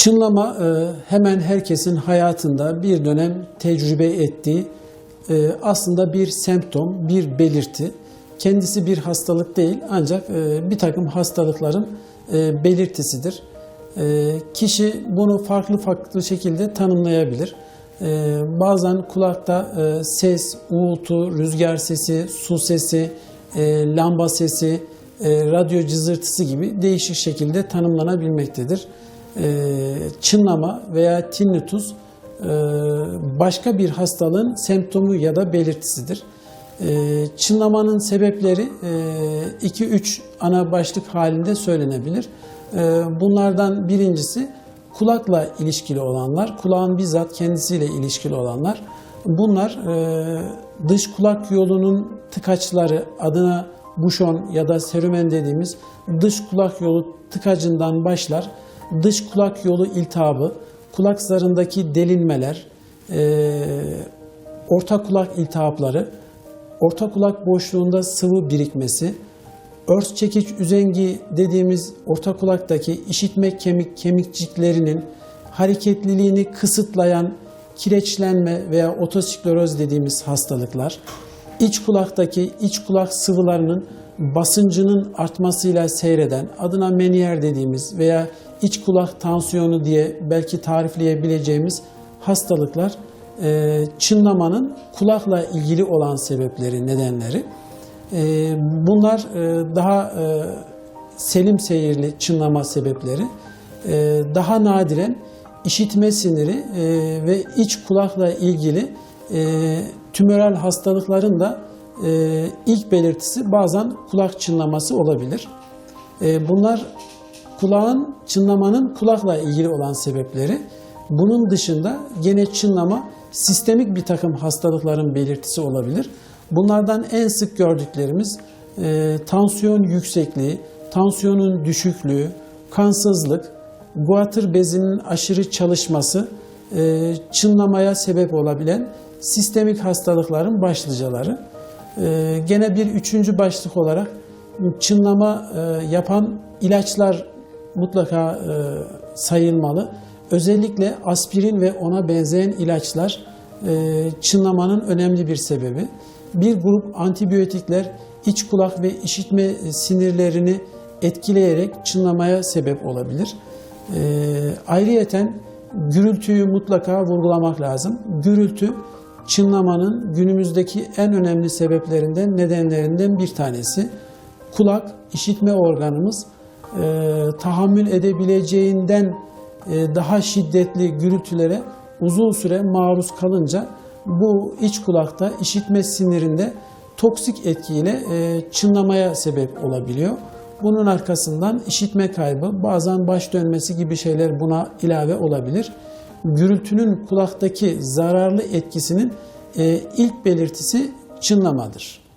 Çınlama e, hemen herkesin hayatında bir dönem tecrübe ettiği e, aslında bir semptom, bir belirti. Kendisi bir hastalık değil ancak e, bir takım hastalıkların belirtisidir. Kişi bunu farklı farklı şekilde tanımlayabilir. Bazen kulakta ses, uğultu, rüzgar sesi, su sesi, lamba sesi, radyo cızırtısı gibi değişik şekilde tanımlanabilmektedir. E, Çınlama veya tinnitus e, başka bir hastalığın semptomu ya da belirtisidir. E, Çınlamanın sebepleri 2-3 ana başlık halinde söylenebilir. Bunlardan birincisi kulakla ilişkili olanlar, kulağın bizzat kendisiyle ilişkili olanlar. Bunlar dış kulak yolunun tıkaçları adına buşon ya da serumen dediğimiz dış kulak yolu tıkacından başlar. Dış kulak yolu iltihabı, kulak zarındaki delinmeler, e, orta kulak iltihapları, orta kulak boşluğunda sıvı birikmesi, örs çekiç üzengi dediğimiz orta kulaktaki işitme kemik kemikciklerinin hareketliliğini kısıtlayan kireçlenme veya otoskleroz dediğimiz hastalıklar, iç kulaktaki iç kulak sıvılarının basıncının artmasıyla seyreden adına meniyer dediğimiz veya iç kulak tansiyonu diye belki tarifleyebileceğimiz hastalıklar e, çınlamanın kulakla ilgili olan sebepleri, nedenleri. E, Bunlar e, daha selim seyirli çınlama sebepleri. Daha nadiren işitme siniri ve iç kulakla ilgili tümöral hastalıkların da ilk belirtisi bazen kulak çınlaması olabilir. Bunlar kulağın çınlamanın kulakla ilgili olan sebepleri. Bunun dışında gene çınlama sistemik bir takım hastalıkların belirtisi olabilir. Bunlardan en sık gördüklerimiz e, tansiyon yüksekliği, tansiyonun düşüklüğü, kansızlık, guatr bezinin aşırı çalışması e, çınlamaya sebep olabilen sistemik hastalıkların başlıcaları. E, gene bir üçüncü başlık olarak çınlama e, yapan ilaçlar mutlaka e, sayılmalı. Özellikle aspirin ve ona benzeyen ilaçlar e, çınlamanın önemli bir sebebi. Bir grup antibiyotikler iç kulak ve işitme sinirlerini etkileyerek çınlamaya sebep olabilir. E, ayrıyeten gürültüyü mutlaka vurgulamak lazım. Gürültü çınlamanın günümüzdeki en önemli sebeplerinden, nedenlerinden bir tanesi. Kulak, işitme organımız e, tahammül edebileceğinden e, daha şiddetli gürültülere uzun süre maruz kalınca bu iç kulakta işitme sinirinde toksik etkiyle e, çınlamaya sebep olabiliyor. Bunun arkasından işitme kaybı, bazen baş dönmesi gibi şeyler buna ilave olabilir. Gürültünün kulaktaki zararlı etkisinin e, ilk belirtisi çınlamadır.